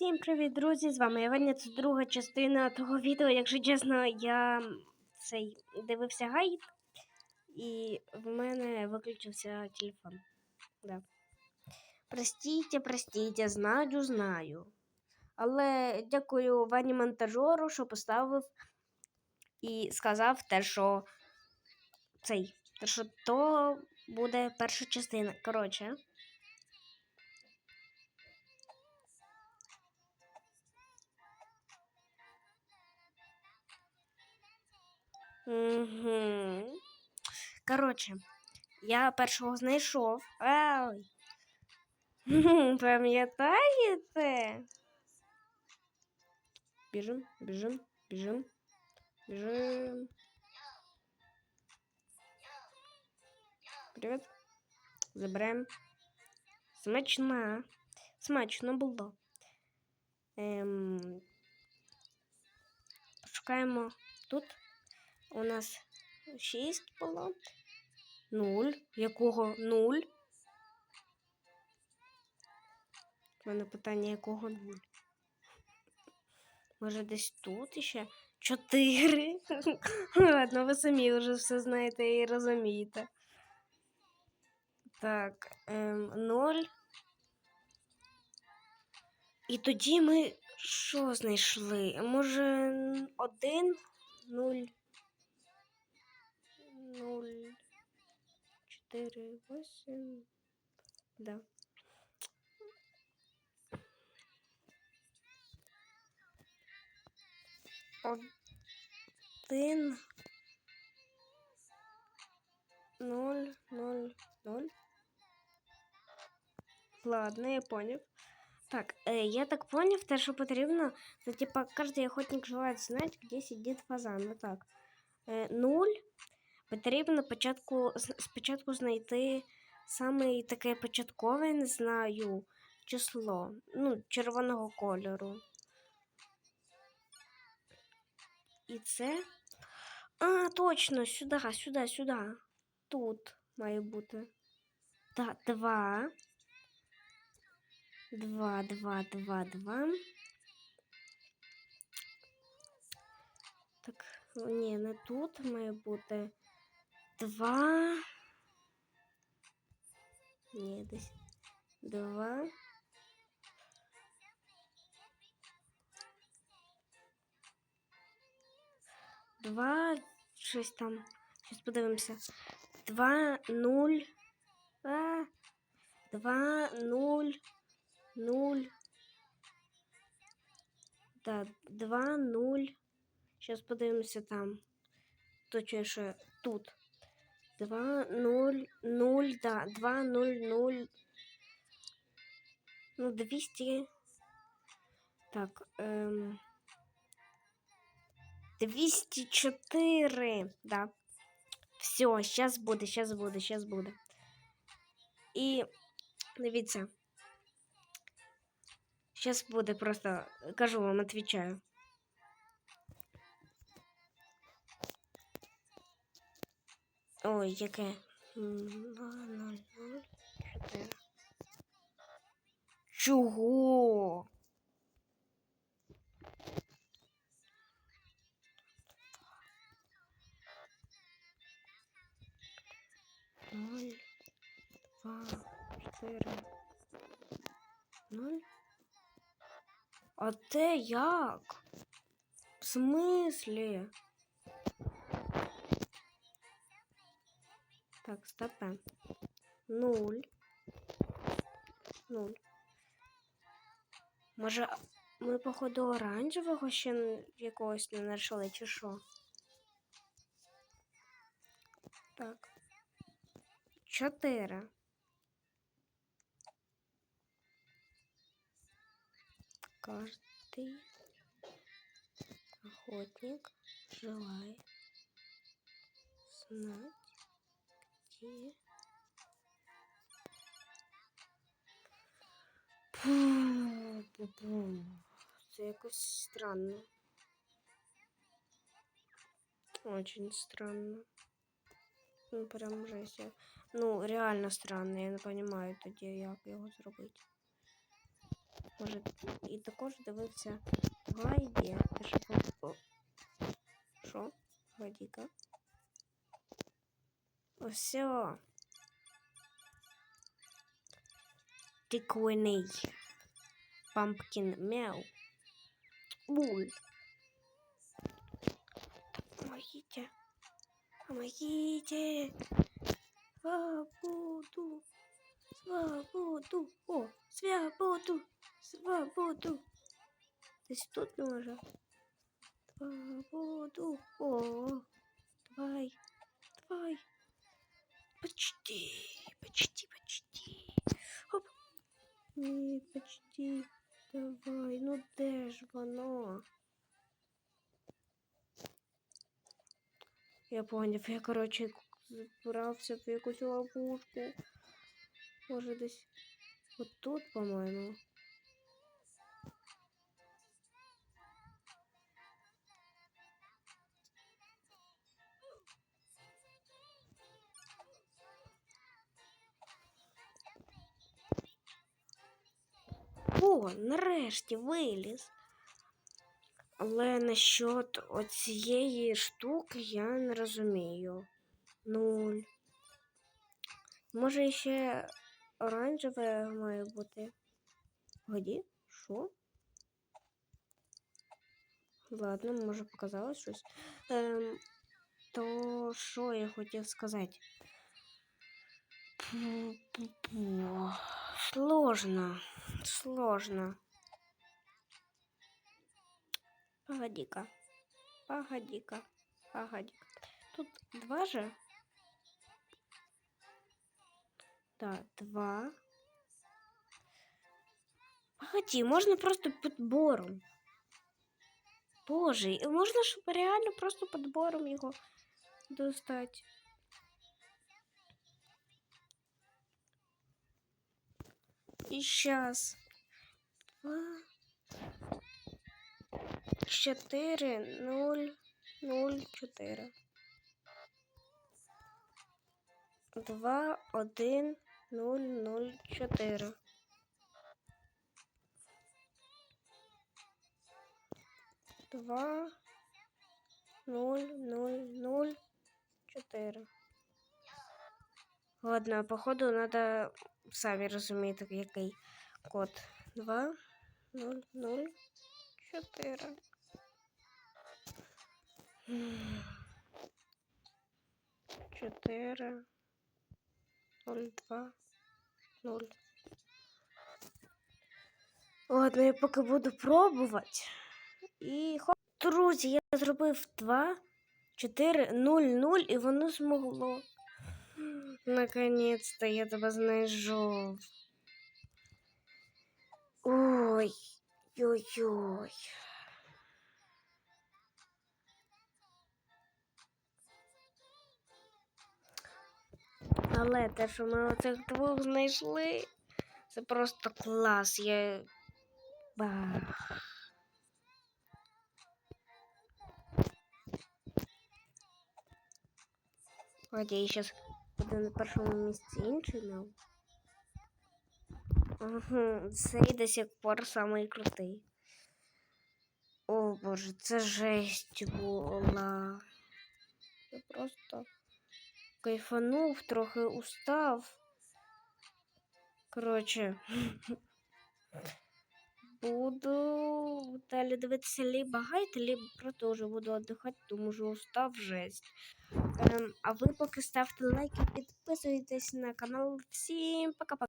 Всім привіт, друзі! З вами я Ваня. Це друга частина того відео. Якщо чесно, я цей дивився гайд, і в мене виключився телефон. Да. Простіть, простіть, знаю, знаю. Але дякую Вані монтажеру, що поставив і сказав те, що цей, те, що то буде перша частина. Коротше. Угу. Коротше, я першого знайшов. Ай. Пам'ятаєте? Біжим, біжим, біжим, біжим. Привіт. Заберем. Смачна. Смачно було. Ем... Пошукаємо тут. У нас 6 було. 0. Якого 0? У мене питання, якого 0? Може десь тут ще? 4. Ладно, ви самі вже все знаєте і розумієте. Так, ем, 0. І тоді ми що знайшли? Може, 1, 0. 0, 4, 8. Да. Один. Ноль, ноль, ноль. Ладно, я понял. Так, э, я так понял, то, что потрібно, це типа каждый охотник желает знать, где сидит фазан. Ну так. Э, нуль. Потрібно початку, спочатку знайти саме таке початкове, не знаю, число, ну, червоного кольору. І це. А, точно, сюди, сюди, сюди. Тут має бути. Так, два. Два, два, два, два. Так, ні, не тут має бути. Два. Десь. Два. Два. Щось там. Щось подивимося. Два, нуль. А. Два, нуль. Нуль. Так, два, нуль. Сейчас подивимося там. Точно, що тут. 2, 0, 0, да, 2, 0, 0. Ну, 200. Так, эм... 204, да. Все, сейчас буде, сейчас буде, сейчас буде. І дивіться. Сейчас буде просто, кажу вам, отвечаю. Ой, яке? 2, Чого? Ноль, два, чотири, ноль. А те як? В смислі? Так, стопе. Нуль. Нуль. Може, ми, походу, оранжевого ще якогось не знайшли, чи що? Так. Чотири. Каждый охотник желает знать Окей. Це якось странно. Очень странно. Ну, прям жесть. Ну, реально странно. Я не понимаю тоді, як його зробити. Може, і також дивився Гайді. Ти що по- Ось. Тиквений. Пампкін мяу. Буль. Помогите. Помогите. Свободу. Свободу. О, свободу. Свободу. Десь тут може. Свободу. О, давай. Давай. Почти. Почти, почти. Оп. Ні, почти. Давай. Ну де ж воно? Я поняв, я, коротше, збирався в якусь ловушку. Може десь отут, по-моєму. О, нарешті виліз. Але насчет оцієї штуки я не розумію. Нуль. Може ще оранжеве має бути. Годі? Що? Ладно, може показалось щось. Ем, то що я хотів сказати? Пу-пу-пу. Сложно. Сложно. Погоди-ка. Погоди-ка. Погоди-ка. Тут два же? Да, два. Погоди, можно просто подбором. Боже, і можна ж реально просто подбором його достати. І сейчас. Два. Чотири, нуль, нуль, чотири. Два, один, нуль, нуль, чотири. Два, нуль, нуль, нуль, чотири. Ладно, походу надо самі розумієте, який код. Два, нуль, нуль, чотири. М. Чотири, нуль, два, нуль. Ладно, я поки буду пробувати. І. Друзі, я зробив 2, 4, 0, 0, і воно змогло. Наконец-то я тебе знайшов. Ой, ой-ой. Але те, що ми оцих двох знайшли, це просто клас. Я. Бах. Ладно, я буде на першому місці інший. Угу, цей до сих пор самий крутий. О боже, це жесть була. Я просто кайфанув, трохи устав. Коротше, буду далі дивитися либо гайд, либо просто вже буду віддихати, тому що устав жесть. Ем, а ви поки ставте лайки, підписуйтесь на канал. Всім пока-пока.